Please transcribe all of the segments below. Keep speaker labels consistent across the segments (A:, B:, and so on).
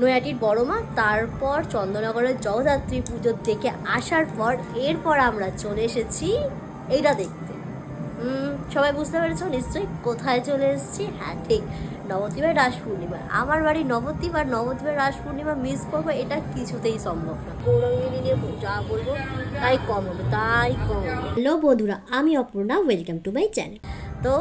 A: নৈহাটির বড় মা, তারপর চন্দ্রনগরের জগদ্ধাত্রী পুজো দেখে আসার পর এরপর আমরা চলে এসেছি এইটা দেখতে। সবাই বুঝতে পেরেছ? নিশ্চয়ই কোথায় চলে এসেছি? হ্যাঁ ঠিক, নবদ্বীপের রাস পূর্ণিমা। আমার বাড়ি নবদ্বীপ আর নবদ্বীপের রাস পূর্ণিমা মিস করব, এটা কিছুতেই সম্ভব না। গৌরঙ্গিনী নিয়ে যা বলব তাই কম হবে, তাই কম হ্যালো বন্ধুরা, আমি Aparna welcome to my channel তো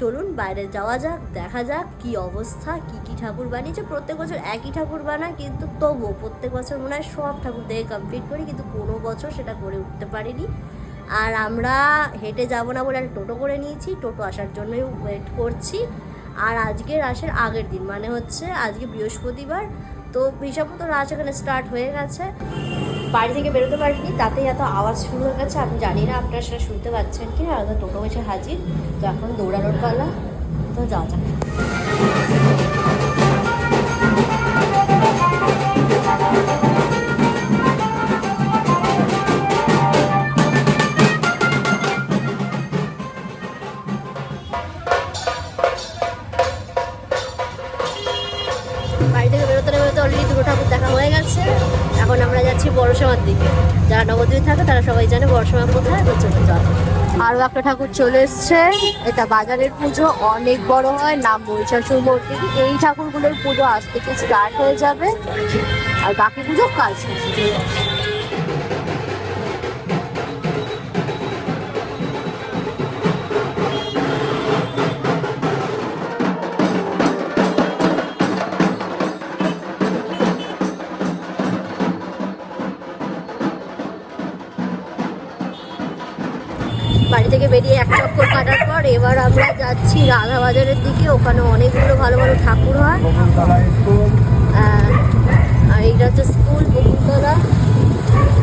A: চলুন বাইরে যাওয়া যাক, দেখা যাক কি অবস্থা, কি কি ঠাকুর বানিয়েছে। প্রত্যেক বছর একই ঠাকুর বানায়, কিন্তু তবুও প্রত্যেক বছর মনে হয় সব ঠাকুর দেখে কমপ্লিট করি, কিন্তু কোনো বছর সেটা করে উঠতে পারিনি। আর আমরা হেঁটে যাব না বলে একটা টোটো করে নিয়েছি, টোটো আসার জন্যই ওয়েট করছি। আর আজকে রাসের আগের দিন মানে হচ্ছে আজকে বৃহস্পতিবার, তো হিসাব মতো রাস এখানে স্টার্ট হয়ে গেছে। বাড়ি থেকে বেরোতে পারিনি, তাতেই এত আওয়াজ শুরু হয়ে গেছে, আমি জানি না আপনারা সেটা শুনতে পাচ্ছেন কি আর টোটো এসে হাজির, তো এখন দৌড়ানোর পালা, তো যাওয়া যাক। বাড়ি থেকে বেরোতে বেরোতে অলরেডি দেখা হয়ে গেছে। এখন আমরা যাচ্ছি বড়সমার দিকে। যারা নবদ্বীপ থাকে, তারা সবাই জানে বড়সমা কোথায় তো চলে যাওয়া আরও একটা ঠাকুর চলে এসছে। এটা বাজারের পুজো, অনেক বড় হয়, নাম মহিষাসুর মূর্তি এই ঠাকুরগুলোর পুজো আজ থেকে স্টার্ট হয়ে যাবে। আর বাকি পুজো কাল কাটার পর এবার আমরা যাচ্ছি রাধা বাজারের দিকে, ওখানে অনেকগুলো ভালো ভালো ঠাকুর হয়। আর এইটা হচ্ছে স্কুল বকুলতলা।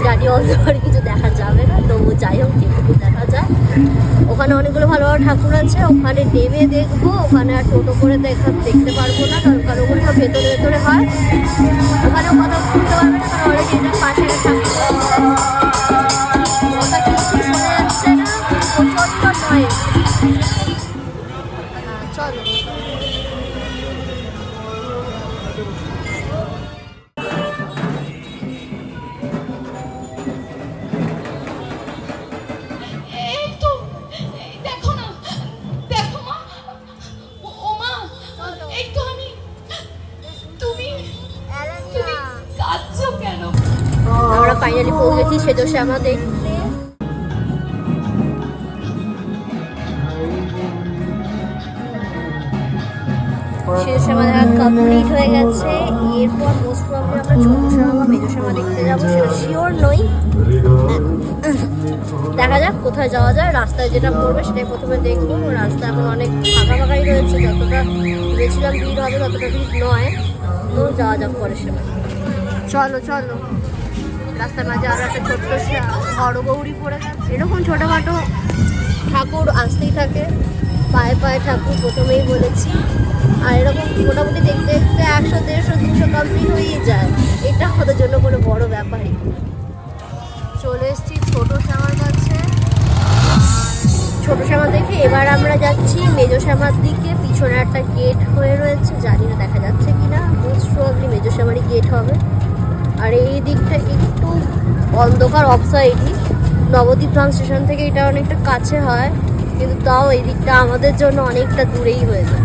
A: জানি অন্ধকারে কিছু দেখা যাবে না, তবু যাই হোক, যেটুকু দেখা যায়। ওখানে অনেকগুলো ভালো ভালো ঠাকুর আছে, ওখানে নেমে দেখব, ওখানে আর টোটো করে দেখা দেখতে পারব না, কারণ কারণ ওগুলো সব ভেতরে ভেতরে হয়। ওখানেও কথা শুনতে পারবে না, কারণ অলরেডি পাশে ঠাকুর সেজো শ্যামা দেখা কমপ্লিট হয়ে গেছে। এরপর মোস্ট প্রবলেম আমরা ছোট শ্যামা বা মেজো দেখতে যাব, সেটা শিওর নই। দেখা যাক কোথায় যাওয়া যায়। রাস্তায় যেটা পড়বে সেটাই প্রথমে দেখব। রাস্তা এখন অনেক ফাঁকা ফাঁকাই রয়েছে। যতটা ভেবেছিলাম ভিড় হবে, ততটা ভিড় নয়। তো যাওয়া যাক পরে সময়। চলো চলো। রাস্তার মাঝে আরও একটা ছোট্ট বড় গৌরী পড়ে গেছে এরকম ছোটোখাটো ঠাকুর আসতেই থাকে। পায়ে পায়ে ঠাকুর প্রথমেই বলেছি। আর এরকম মোটামুটি দেখতে দেখতে একশো, দেড়শো, দুশো কমপ্লিট হয়েই যায়। এটা ওদের জন্য কোনো বড় ব্যাপারই চলে এসেছি ছোট শ্যামার কাছে। ছোট শ্যামা দেখে এবার আমরা যাচ্ছি মেজো শ্যামার দিকে। পিছনে একটা গেট হয়ে রয়েছে। জানি না দেখা যাচ্ছে কিনা। মোস্ট প্রবলি মেজো শ্যামারই গেট হবে। আর এই দিকটা একটু অন্ধকার অফসাইডই নবদ্বীপ ট্রাম স্টেশন থেকে এটা অনেকটা কাছে হয়, কিন্তু তাও এই দিকটা আমাদের জন্য অনেকটা দূরেই হয়ে যায়।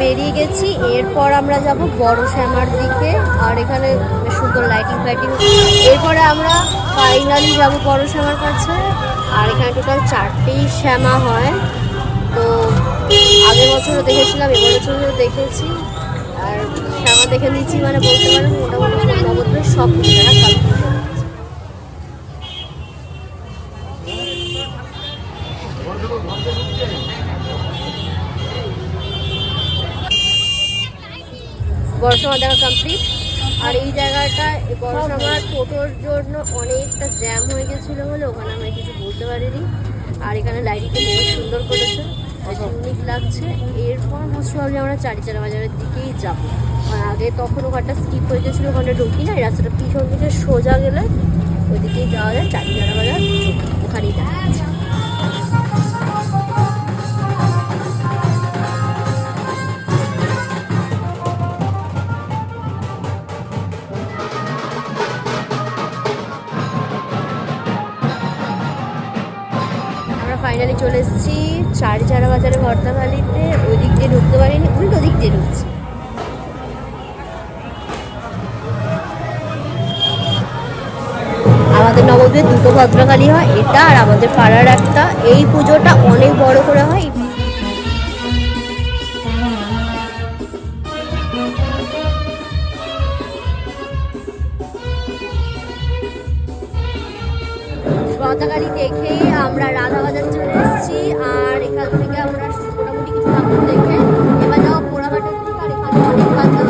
A: বেরিয়ে গেছি, এরপর আমরা যাব বড় শ্যামার দিকে, আর এখানে সুন্দর লাইটিং ফাইটিং এরপরে আমরা ফাইনালি যাব বড় শ্যামার কাছে, আর এখানে টোটাল চারটেই শ্যামা হয়। তো আগের বছরও দেখেছিলাম এবার বছরও দেখেছি। আর শ্যামা দেখে নিচ্ছি মানে বলতে পারেন মোটামুটি নবদ্বীপের সব হয়ে সময় দেখা কমপ্লিট আর এই জায়গাটা বর্ষামার টোটোর জন্য অনেকটা জ্যাম হয়ে গেছিল বলে ওখানে আমরা কিছু বলতে পারিনি। আর এখানে লাইটিংটা বেশ সুন্দর করেছে ইউনিক লাগছে। এরপর মোস্ট প্রবলি আমরা চারিচারা বাজারের দিকেই যাব। আর আগে তখন ওখানটা স্কিপ হয়ে গেছিল, ওখানে ঢুকি না রাস্তাটা পিছন দিকে সোজা গেলে ওইদিকেই যাওয়া যায় চারিচারা বাজার ওখানেই দেখা ফাইনালি চলে এসেছি চারি চারা বাজারে ভর্তাখালিতে ওই দিক দিয়ে ঢুকতে পারিনি, উল্টো দিক দিয়ে ঢুকছি। আমাদের নবদ্বীপে দুটো ভদ্রকালী হয়, এটা আর আমাদের পাড়ার একটা। এই পুজোটা অনেক বড় করে হয়। পতাকালি দেখেই আমরা রাধাবাজার এসেছি আর এখান থেকে আমরা মোটামুটি কিছু ঠাকুর দেখে এবার আর এখানে অনেক বাচ্চা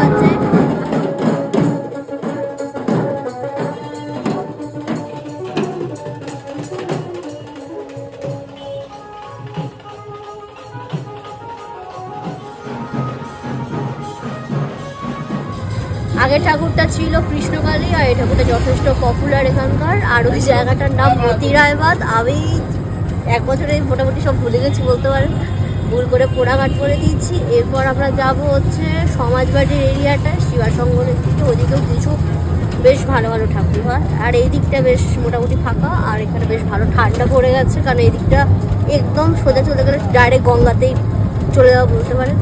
A: আগের ঠাকুরটা ছিল কৃষ্ণকালী, আর এই ঠাকুরটা যথেষ্ট পপুলার এখানকার। আর ওই জায়গাটার নাম মতিরায়বাদ আমি এক বছরে মোটামুটি সব ভুলে গেছি বলতে পারেন। ভুল করে পোড়াঘাট করে দিয়েছি। এরপর আমরা যাব হচ্ছে সমাজবাড়ির এরিয়াটায় শিবাসঙ্গরের দিকে। ওদিকেও কিছু বেশ ভালো ভালো ঠাকুর হয়। আর এই দিকটা বেশ মোটামুটি ফাঁকা, আর এখানে বেশ ভালো ঠান্ডা পড়ে গেছে। কারণ এই দিকটা একদম সোজা চলে গেলে ডাইরেক্ট গঙ্গাতেই চলে যাওয়া বলতে পারেন।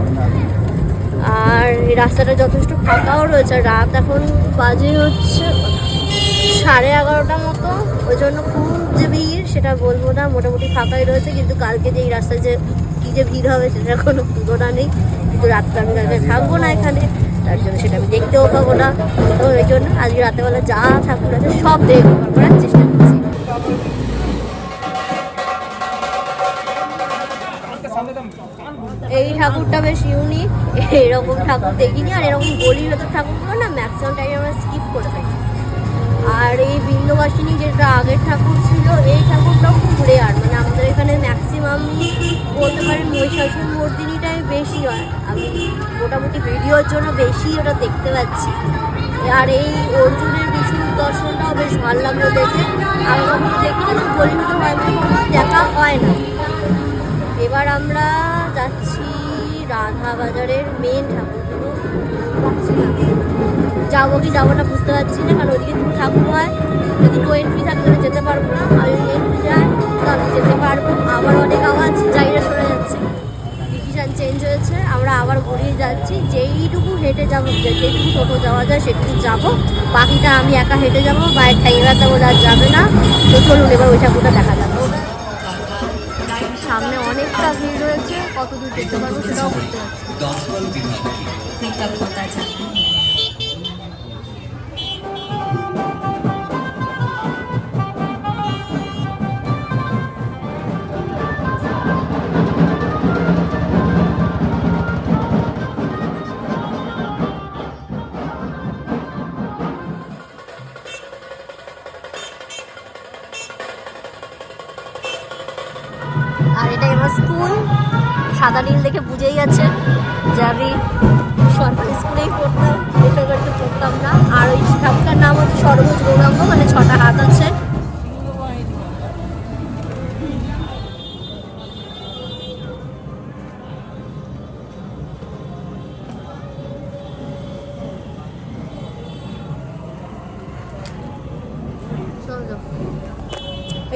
A: আর রাস্তাটা যথেষ্ট ফাঁকাও রয়েছে। রাত এখন বাজে হচ্ছে সাড়ে এগারোটা মতো। ওই জন্য খুব যে সেটা বলব না, মোটামুটি ফাঁকাই রয়েছে, কিন্তু কালকে যে এই রাস্তায় যে কী যে ভিড় হবে সেটা কোনো তুলনা নেই। কিন্তু রাতটা আমি কালকে থাকব না এখানে, তার জন্য সেটা আমি দেখতেও পাবো না। তো ওই জন্য আজকে রাতেবেলা যা ঠাকুর আছে সব দেখে করার চেষ্টা করছি। এই ঠাকুরটা বেশ ইউনিক এরকম ঠাকুর দেখিনি, আর এরকম গলির ভেতর ঠাকুরগুলো না ম্যাক্সিমাম টাইম আমরা স্কিপ করে থাকি। আর এই বিন্দুবাসিনী যেটা আগের ঠাকুর ছিল, এই ঠাকুরটাও খুব রেয়ার মানে আমাদের এখানে ম্যাক্সিমাম বলতে পারেন মহিষাসুর মর্দিনীটাই বেশি হয়। আমি মোটামুটি ভিডিওর জন্য বেশি ওটা দেখতে পাচ্ছি। আর এই অর্জুনের বিষ্ণুর দর্শনটাও বেশ ভালো লাগল দেখে। আমি কখনো দেখিনি, তো হয় দেখা হয় না। এবার আমরা যাচ্ছি রাধা বাজারের মেন ঠাকুরগুলো। যাব কি যাব না বুঝতে পারছি না কারণ ওদিকে দুটো ঠাকুর হয় যদি নো এন্ট্রি থাকে তাহলে যেতে পারব না আর যদি এন্ট্রি যায় তাহলে যেতে পারব। আবার অনেক আওয়াজ জায়গা সরে যাচ্ছে। ডিসিশান চেঞ্জ হয়েছে আমরা আবার ঘুরিয়ে যাচ্ছি যেইটুকু হেঁটে যাব যেটুকু টোটো যাওয়া যায় সেটুকু যাব। বাকিটা আমি একা হেঁটে যাব বাইরে ঠ্যাঙে ব্যথা বলে আর যাবে না। তো চলুন এবার ওই ঠাকুরটা দেখা যাবে সামনে অনেকটা ভিড় রয়েছে কত দূর যেতে পারব সেটাও বুঝতে পারছি না। আর এটা আমার স্কুল। সাদা নীল দেখে বুঝেই যাচ্ছে যে আমি সরকারি স্কুলেই পড়তাম বেসরকারিতে পড়তাম না। আর ওই ঠাকুরটার নাম হচ্ছে সরভুজ গৌরাঙ্গ মানে ছটা হাত আছে।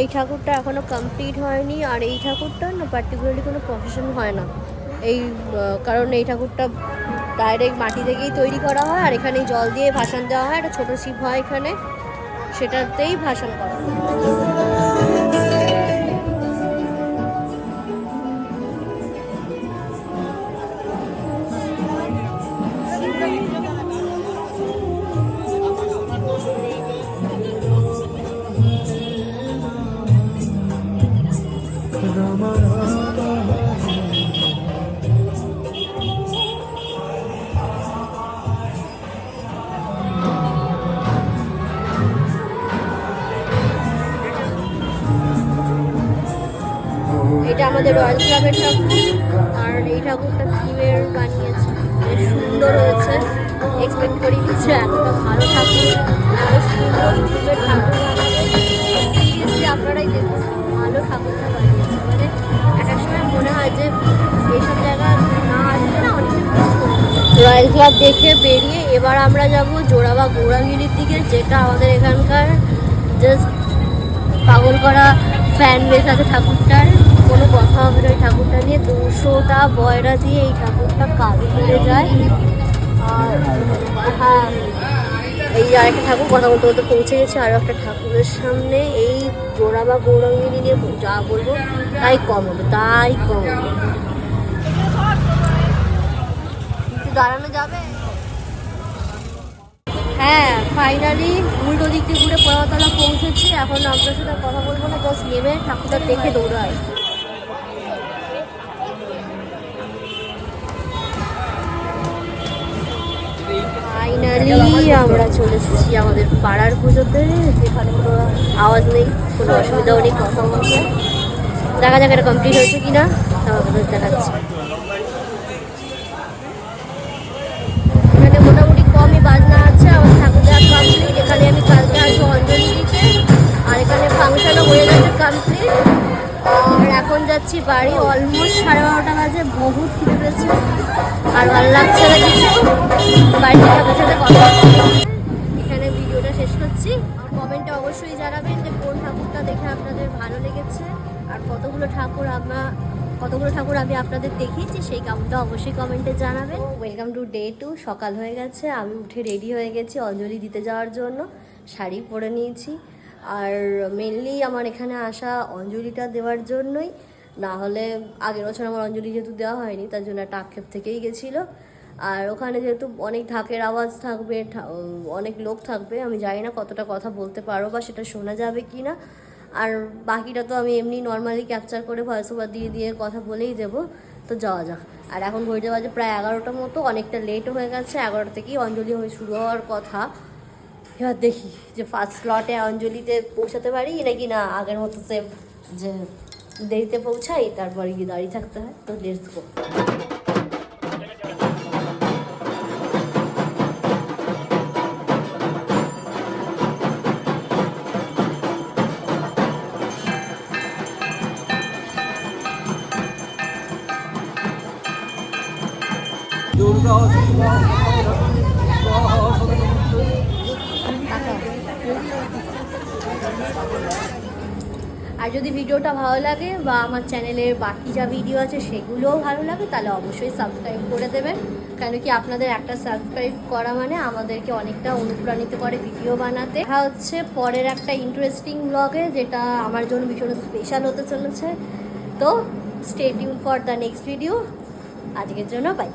A: এই ঠাকুরটা এখনও কমপ্লিট হয়নি, আর এই ঠাকুরটা না পার্টিকুলারলি কোনো প্রফেশন হয় না। এই কারণ এই ঠাকুরটা ডাইরেক্ট মাটি থেকেই তৈরি করা হয় আর এখানে জল দিয়ে ভাসান দেওয়া হয়। একটা ছোটো শিব হয় এখানে। সেটাতেই ভাসান করা হয়। এটা আমাদের রয়্যাল ক্লাবের ঠাকুর। আর এই ঠাকুরটা থিমের বানিয়েছে বেশ সুন্দর হয়েছে। এক্সপেক্ট করি কিছু এতটা ভালো ঠাকুর, এত সুন্দর থিমের ঠাকুর আপনারাই দেখুন, ভালো ঠাকুরটা বানিয়েছে। মানে এক সময় মনে হয় যে এইসব জায়গা না আসলে না অনেক রয়্যাল ক্লাব দেখে বেরিয়ে এবার আমরা যাব জোড়া বা গৌরাঙ্গিরির দিকে, যেটা আমাদের এখানকার জাস্ট পাগল করা ফ্যান বেস আছে ঠাকুরটার। কোনো কথা হবে না ঠাকুরটা নিয়ে। দুশোটা বয়রা দিয়ে এই ঠাকুরটা কাজ করে যায়। আর হ্যাঁ এই যে আরেকটা ঠাকুর কথা বলতে বলতে পৌঁছে গেছে আরও একটা ঠাকুরের সামনে। এই গোড়া বা গৌরাঙ্গিনী নিয়ে যা বলব, তাই কম হবে, তাই কম হবে। একটু দাঁড়ানো যাবে? হ্যাঁ ফাইনালি উল্টো দিক ঘুরে পড়াতলা পৌঁছেছি। এখন আপনার সাথে কথা বলব না জাস্ট নেমে ঠাকুরটা দেখে দৌড়ায় ফাইনালি আমরা চলে এসেছি আমাদের পাড়ার পুজোতে, যেখানে কোনো আওয়াজ নেই, কোনো অসুবিধাও নেই, কথা বলতে। দেখা যাক এটা কমপ্লিট হয়েছে কি কিনা আমাদের দেখাচ্ছি। এখানে মোটামুটি কমই বাজনা আছে, আমার ঠাকুর দেওয়া কমপ্লিট এখানে আমি কালকে আসব অঞ্জলি দিতে, আর এখানে ফাংশনও হয়ে গেছে কমপ্লিট আর এখন যাচ্ছি বাড়ি অলমোস্ট সাড়ে বারোটা বাজে, বহুত খিদে পেয়েছে। আর ভালো লাগছে না কিছু বাড়িতে সাথে সাথে। এখানে ভিডিওটা শেষ করছি। আর কমেন্টে অবশ্যই জানাবেন যে কোন ঠাকুরটা দেখে আপনাদের ভালো লেগেছে, আর কতগুলো ঠাকুর আমরা, কতগুলো ঠাকুর আমি আপনাদের দেখিয়েছি, সেই কামটা অবশ্যই কমেন্টে জানাবেন। ওয়েলকাম টু ডে টু সকাল হয়ে গেছে, আমি উঠে রেডি হয়ে গেছি অঞ্জলি দিতে যাওয়ার জন্য, শাড়ি পরে নিয়েছি। আর মেনলি আমার এখানে আসা অঞ্জলিটা দেওয়ার জন্যই। না হলে আগের বছর আমার অঞ্জলি যেহেতু দেওয়া হয়নি, তার জন্য একটা আক্ষেপ থেকেই গেছিল। আর ওখানে যেহেতু অনেক ঢাকের আওয়াজ থাকবে অনেক লোক থাকবে, আমি জানি না কতটা কথা বলতে পারো বা সেটা শোনা যাবে কি না আর বাকিটা তো আমি এমনি নর্মালি ক্যাপচার করে ভয়েস ওভার দিয়ে দিয়ে কথা বলেই দেবো। তো যাওয়া যাক। আর এখন ঘড়িতে বাজে প্রায় এগারোটার মতো, অনেকটা লেট হয়ে গেছে, এগারোটা থেকেই অঞ্জলি হয়ে শুরু হওয়ার কথা। এবার দেখি যে ফার্স্ট স্লটে অঞ্জলিতে পৌঁছাতে পারি নাকি না? আগের মতো সেম যে দেরিতে পৌঁছাই, তারপরে গিয়ে দাঁড়িয়ে থাকতে হয়, তো লেটস গো আর যদি ভিডিওটা ভালো লাগে বা আমার চ্যানেলের বাকি যা ভিডিও আছে সেগুলোও ভালো লাগে, তাহলে অবশ্যই সাবস্ক্রাইব করে দেবেন। কেন কি আপনাদের একটা সাবস্ক্রাইব করা মানে আমাদেরকে অনেকটা অনুপ্রাণিত করে ভিডিও বানাতে। দেখা হচ্ছে পরের একটা ইন্টারেস্টিং ব্লগে যেটা আমার জন্য ভীষণ স্পেশাল হতে চলেছে। তো stay for the next video আজকের জন্য বাই